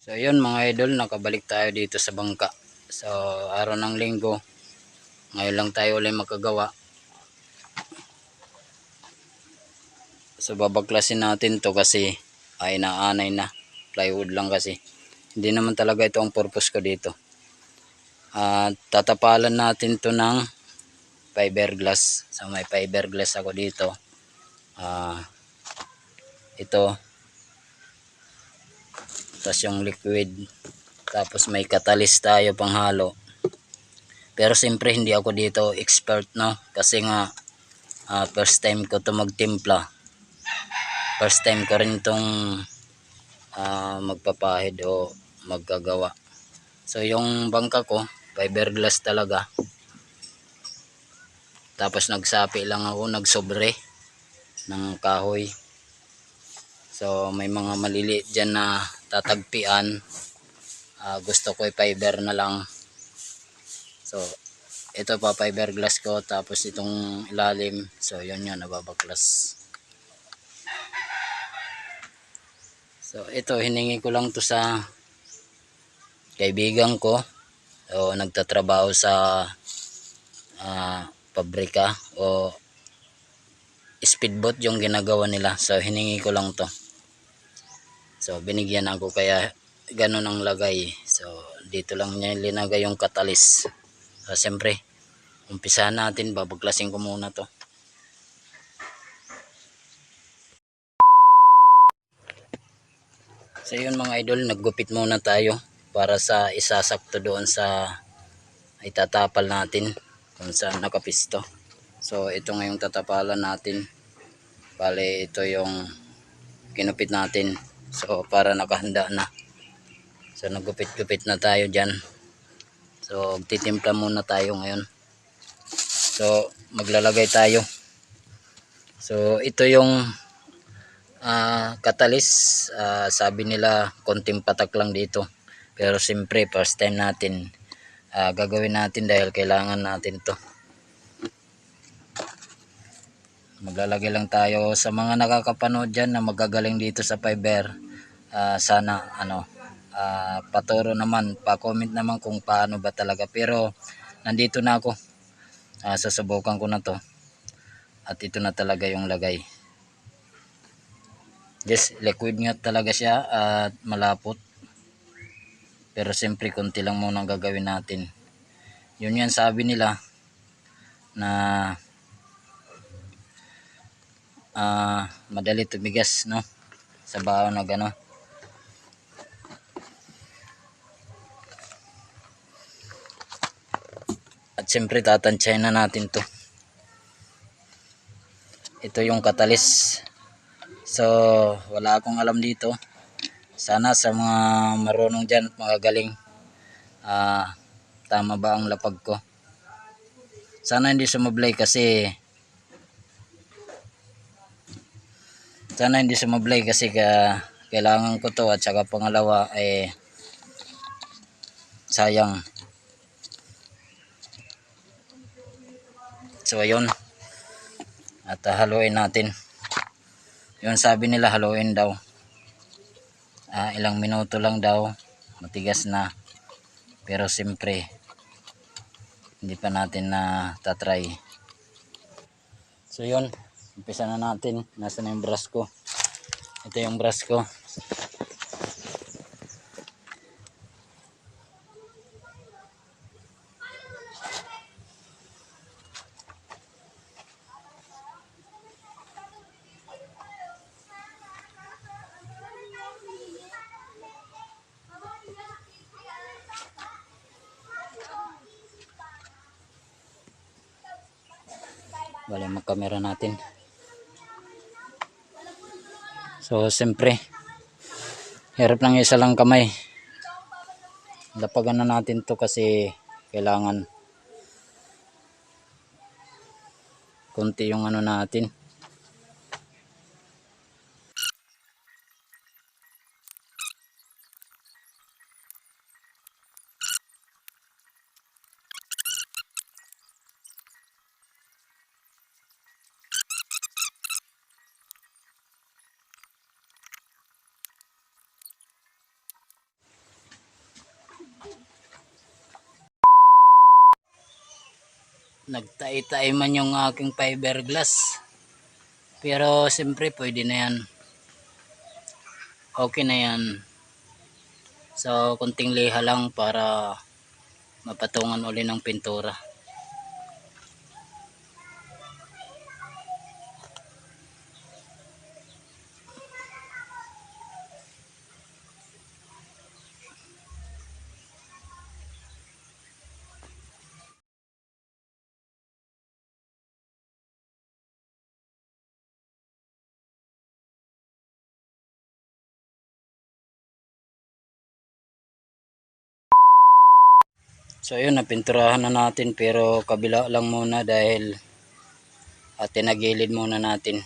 So yun mga idol, nakabalik tayo dito sa bangka. So araw ng linggo, ngayon lang tayo ulit makagawa. So babaklasin natin to kasi ay naanay na. Plywood lang kasi. Hindi naman talaga ito ang purpose ko dito. At tatapalan natin to ng fiberglass. So may fiberglass ako dito. Ah ito tapos yung liquid. Tapos may catalyst tayo panghalo. Pero siyempre hindi ako dito expert no? Kasi nga ah, first time ko to magtimpla. First time ko rin tong ah, magpapahid o maggagawa. So yung bangka ko fiberglass talaga. Tapos nagsapi lang ako nagsobre ng kahoy. So may mga maliliit dyan na tatagpian. Ah, gusto ko i-fiber na lang. So ito pa fiberglass ko tapos itong ilalim. So yun yun nababaklas. So ito hiningi ko lang to sa kaibigan ko. O nagtatrabaho sa ah, pabrika o speedboat yung ginagawa nila. So hiningi ko lang to. So binigyan ako kaya ganun ang lagay. So dito lang niya linagay yung katalis. So siyempre, umpisa natin, babaklasin ko muna to. So yun mga idol, naggupit muna tayo para sa isasakto doon sa itatapal natin kung saan nakapisto. So ito ngayong tatapalan natin. Bale ito yung kinupit natin. So para nakahanda na. So nagupit-gupit na tayo dyan. So titimpla muna tayo ngayon. So maglalagay tayo. So ito yung ah katalis. Ah, sabi nila konting patak lang dito. Pero siyempre first time natin ah, gagawin natin dahil kailangan natin to. Maglalagay lang tayo sa mga nakakapanood dyan na magagaling dito sa Fiverr. Ah, sana ano ah, paturo naman, pa-comment naman kung paano ba talaga. Pero nandito na ako. Ah, sasubukan ko na to. At ito na talaga yung lagay. Yes, liquid nga talaga siya at malapot. Pero siyempre konti lang muna gagawin natin. Yun yan sabi nila na ah madali tumigas no? Sa baon na gano at siyempre tatansyahin na natin to. Ito yung katalis. So wala akong alam dito. Sana sa mga marunong dyan at mga galing ah tama ba ang lapag ko? Sana hindi sumablay kasi sana hindi sumablay kasi ka, kailangan ko to at saka pangalawa eh sayang. So ayun. At uh, haluin natin. Yun sabi nila haluin daw. Ah, ilang minuto lang daw. Matigas na. Pero siyempre hindi pa natin na tatry. So yun umpisa na natin. Nasa na yung brush ko? Ito yung brush ko. Bale, mag-camera natin. So, siyempre, hirap lang isa lang kamay. Lapagan na natin to kasi kailangan konti yung ano natin. Nagtae-tae man yung aking fiberglass. Pero siyempre pwede na yan. Okay na yan. So kunting liha lang para mapatungan uli ng pintura. So ayun, napinturahan na natin pero kabila lang muna dahil at tinagilid muna natin.